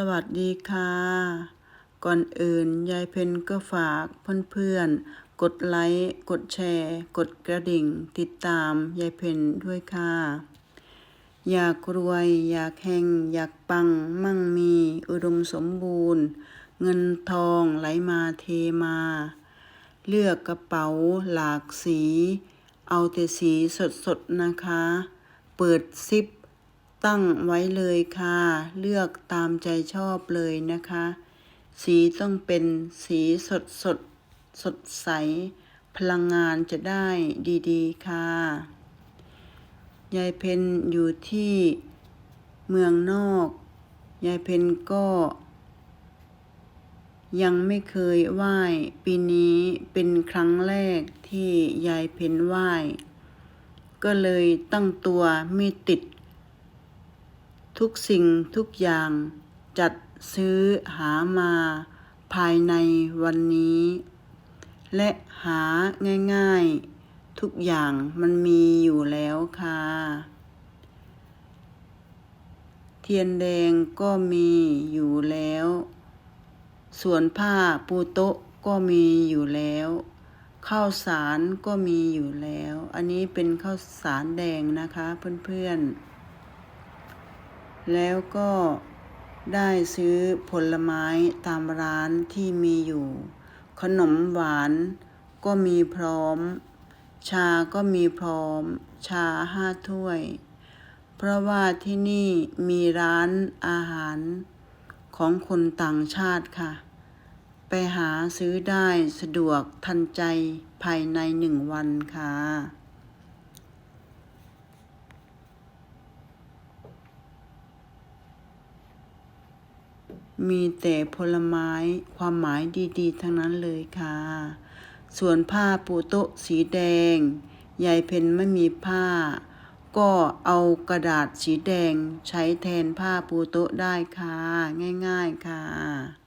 สวัสดีค่ะ ก่อนอื่นยายเพนก็ฝากเพื่อนๆ กดไลค์ กดแชร์ กดกระดิ่ง ติดตามยายเพนด้วยค่ะ อยากรวย อยากแห่ง อยากปัง มั่งมี อุดมสมบูรณ์ เงินทองไหลมาเทมา เลือกกระเป๋าหลากสี เอาแต่สีสดๆนะคะ เปิดซิป ตั้งไว้เลยค่ะ เลือกตามใจชอบเลยนะคะ สีต้องเป็นสีสดสดสดใส พลังงานจะได้ดีๆ ค่ะ ยายเพนอยู่ที่เมืองนอก ยายเพนก็ยังไม่เคยไหว้ปีนี้เป็นครั้งแรกที่ยายเพนไหว้ ก็เลยตั้งตัวไม่ติด ทุกสิ่งทุกอย่างจัดซื้อหามาภายในวันนี้ และหาง่ายๆ ทุกอย่างมันมีอยู่แล้วค่ะ เทียนแดงก็มีอยู่แล้ว ส่วนผ้าปูโต๊ะก็มีอยู่แล้วข้าวสารก็มีอยู่แล้ว อันนี้เป็นข้าวสารแดงนะคะเพื่อนๆ แล้วก็ได้ซื้อผลไม้ตามร้านที่มีอยู่ ขนมหวานก็มีพร้อม ชาก็มีพร้อม ชาห้าถ้วย เพราะว่าที่นี่มีร้านอาหารของคนต่างชาติค่ะ ไปหาซื้อได้สะดวกทันใจภายในหนึ่งวันค่ะ มีแต่ผลไม้ความหมายดีๆ ทั้งนั้นเลยค่ะ ส่วนผ้าปูโต๊ะสีแดง ยายเพนไม่มีผ้า ก็เอากระดาษสีแดงใช้แทนผ้าปูโต๊ะได้ค่ะ ง่าย ๆค่ะ